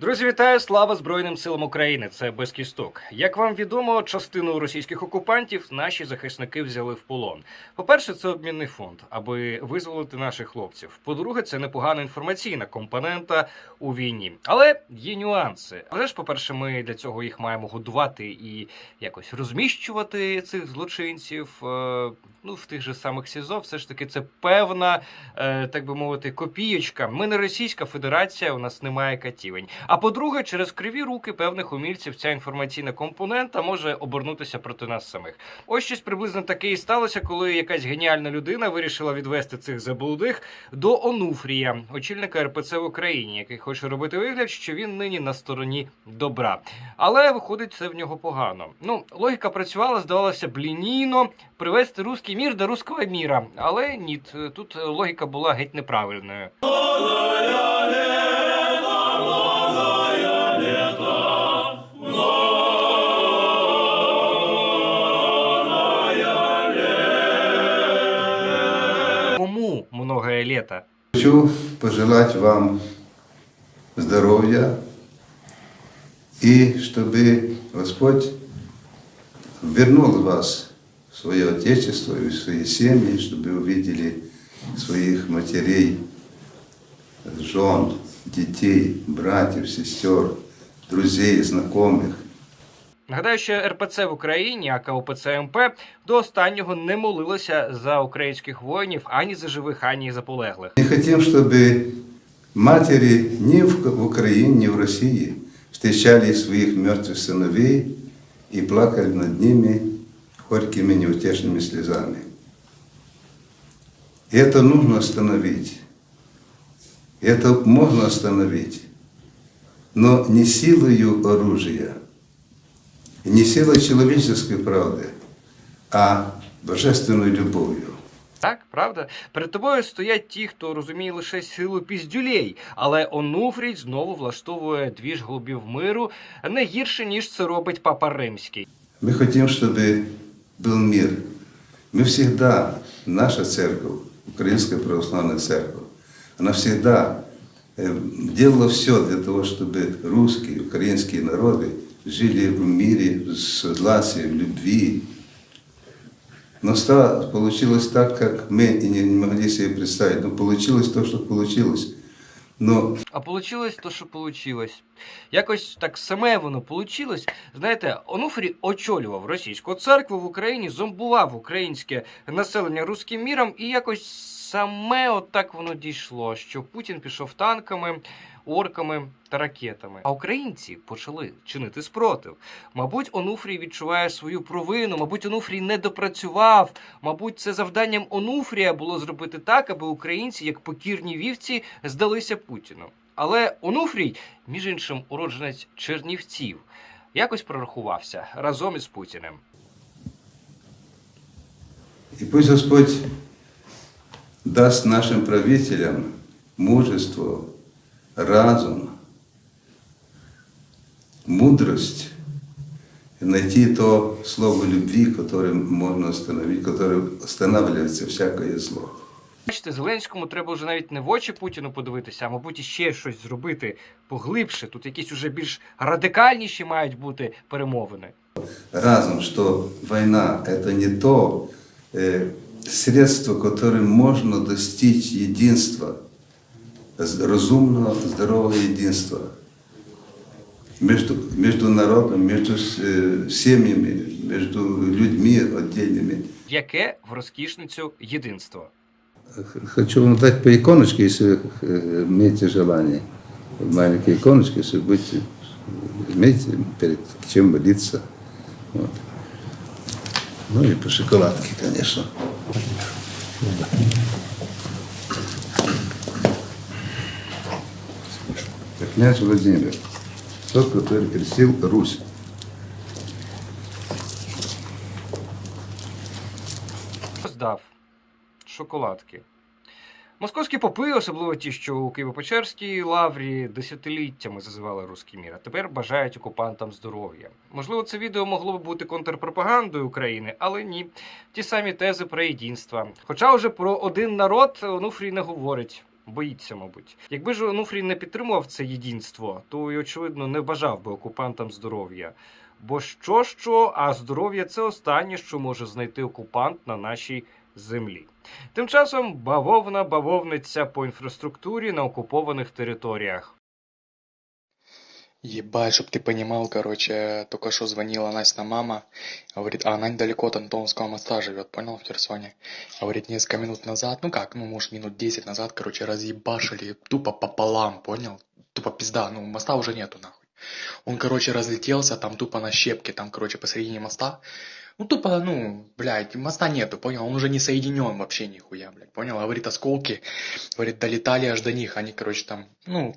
Друзі, вітаю! Слава Збройним силам України! Це без кісток. Як вам відомо, частину російських окупантів наші захисники взяли в полон. По-перше, це обмінний фонд, аби визволити наших хлопців. По-друге, це непогана інформаційна компонента у війні. Але є нюанси. Але ж, по-перше, ми для цього їх маємо годувати і якось розміщувати цих злочинців. Е, Ну, в тих же самих СІЗО, все ж таки, це певна, е, так би мовити, копієчка. Ми не Російська Федерація, у нас немає катівень. А по-друге, через криві руки певних умільців ця інформаційна компонента може обернутися проти нас самих. Ось щось приблизно таке і сталося, коли якась геніальна людина вирішила відвести цих заблудих до Онуфрія, очільника РПЦ в Україні, який хоче робити вигляд, що він нині на стороні добра. Але виходить, це в нього погано. Ну, логіка працювала, здавалося б, лінійно привести руський мір до руського міра. Але ні, тут логіка була геть неправильною. Лето? Хочу пожелать вам здоровья и чтобы Господь вернул вас в свое Отечество и в свои семьи, чтобы увидели своих матерей, жен, детей, братьев, сестер, друзей, знакомых. Нагадаю, що РПЦ в Україні, а КОПЦ МП до останнього не молилося за українських воїнів ані за живих, ані за полеглих. Не хотим, чтобы матери ни в в Украине, ни в России встречали своих мертвых сыновей и плакали над ними горькими неутешными слезами. И это нужно остановить. И это можно остановить, но не силою оружия, и не силой человеческой правды, а божественной любовью. Так, правда? Перед тобою стоять ті, хто розуміє лише силу піздюлей, але Онуфрій знову влаштовує двіж голубів миру не гірше, ніж це робить папа Римський. Мы хотим, чтобы был мир. Мы всегда, наша церковь, Украинская Православная Церковь, она всегда э, делала все для того, чтобы русские, украинские народы жили в мире, в согласии, в любви. Но стало, получилось так, как мы и не не могли себе представить. Но получилось то, что получилось. Но А получилось то, що получилось. Якось так саме воно получилось. Знаєте, Онуфрій очолював російську церкву в Україні, зомбував українське населення руським міром, і якось саме отак воно дійшло, що Путін пішов танками, орками та ракетами. А українці почали чинити спротив. Мабуть, Онуфрій відчуває свою провину, мабуть, Онуфрій не допрацював. Мабуть, це завданням Онуфрія було зробити так, аби українці, як покірні вівці, здалися Путіну. Але Онуфрій, між іншим, уродженець Чернівців, якось прорахувався разом із Путіним. И пусть Господь даст нашим правителям мужество, разум, мудрость и найти то слово любви, которым можно остановить, которое останавливается всякое зло. Бачите, Зеленському треба вже навіть не в очі Путіну подивитися, а мабуть, іще щось зробити поглибше. Тут якісь уже більш радикальніші мають бути перемовини. Разум, что война – это не то э, средство, которым можно достичь единства, з- разумного, здорового единства между, между народом, между э, семьями, между людьми отдельными. Яке в розкішницю єдинство? Хочу вам дать по иконочке, если вы э, имеете желание. Маленькие иконочки, если будете, имеете перед чем молиться. Вот. Ну и по шоколадке, конечно. Князь Владимир, тот, который крестил Русь. Здав шоколадки. Московські попи, особливо ті, що у Києво-Печерській лаврі десятиліттями зазивали руський мір, а тепер бажають окупантам здоров'я. Можливо, це відео могло б бути контрпропагандою України, але ні. Ті самі тези про єдинство. Хоча вже про один народ Онуфрій не говорить. Боїться, мабуть. Якби ж Онуфрій не підтримував це єдинство, то й очевидно не бажав би окупантам здоров'я. Бо що що, а здоров'я це останнє, що може знайти окупант на нашій землі. Тим часом бавовна бавовниця по інфраструктурі на окупованих територіях. Ебать, чтоб ты понимал, короче, только что звонила Настя мама, говорит, а она недалеко от Антоновского моста живет, понял, в Херсоне. Говорит, несколько минут назад, ну как, ну может минут 10 назад, короче, разъебашили тупо пополам, понял? Тупо пизда, ну моста уже нету нахуй. Он, короче, разлетелся там тупо на щепки, там, короче, посередине моста. Ну тупо, ну, блядь, моста нету, понял? Он уже не соединен вообще нихуя, блядь, понял? Говорит, осколки, говорит, долетали аж до них, они, короче, там, ну,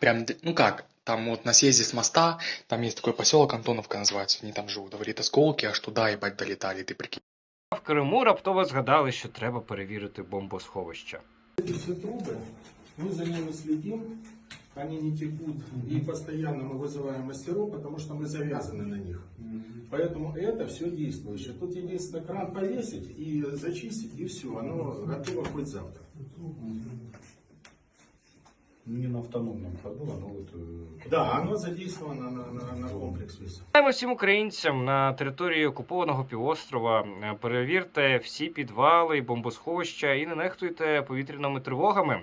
прям, ну как, там вот на съезде с моста, там есть такой поселок Антоновка называется, они там живут, говорит, осколки аж туда, ебать, долетали, ты прикинь. В Криму раптово згадали, що треба перевірити бомбосховища. все трубы, мы за ними следим, они не текут, и постоянно мы вызываем мастеров, потому что мы завязаны на них. Поэтому это все действующее. Тут единственное кран повесить и зачистить, и все, оно готово хоть завтра. Не на автономном ходу, оно вот... э, Да, оно задействовано на, на, на комплекс весь. Знаємо всім українцям на території окупованого півострова. е, Перевірте всі підвали і бомбосховища і не нехтуйте повітряними тривогами.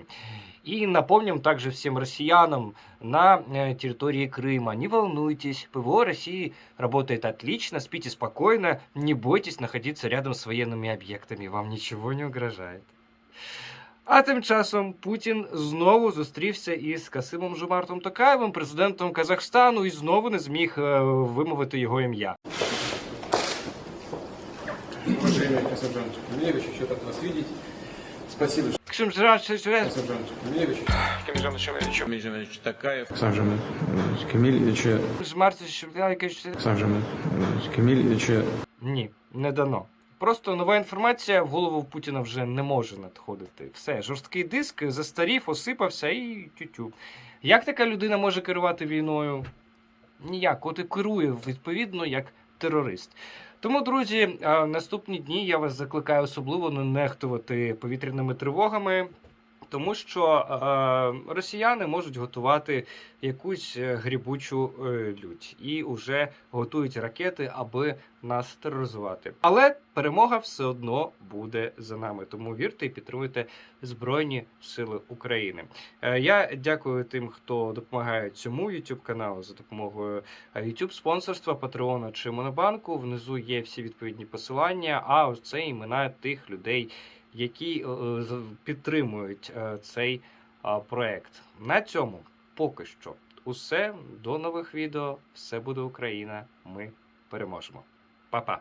И напомним также всем россиянам на э, территории Крыма, не волнуйтесь, ПВО России работает отлично, спите спокойно, не бойтесь находиться рядом с военными объектами, вам ничего не угрожает. А тим часом Путін знову зустрівся із Касимом Жумартом Токаєвим, президентом Казахстану, і знову не зміг е, вимовити його ім'я. Уважаемый сержант Камилевич, еще рад вас видеть. Спасибо, Кшим жра- ш- ш- сержант Камилевич. Камильевич Такаев. Сажами Камильевича, Жмарт- ш- Сажами Камильевича, Ні, не дано. Просто нова інформація в голову Путіна вже не може надходити. Все, жорсткий диск застарів, осипався і тютю. Як така людина може керувати війною? Ніяк, от і керує відповідно як терорист. Тому, друзі, наступні дні я вас закликаю особливо не нехтувати повітряними тривогами, тому що е, росіяни можуть готувати якусь е, грібучу е, лють і вже готують ракети, аби нас тероризувати. Але перемога все одно буде за нами. Тому вірте і підтримуйте Збройні Сили України. Е, Я дякую тим, хто допомагає цьому youtube каналу за допомогою е, youtube спонсорства, Патреона чи Монобанку. Внизу є всі відповідні посилання. А ось це імена тих людей, які е, е, підтримують е, цей проект. На цьому поки що усе. До нових відео. Все буде Україна. Ми переможемо. Па-па!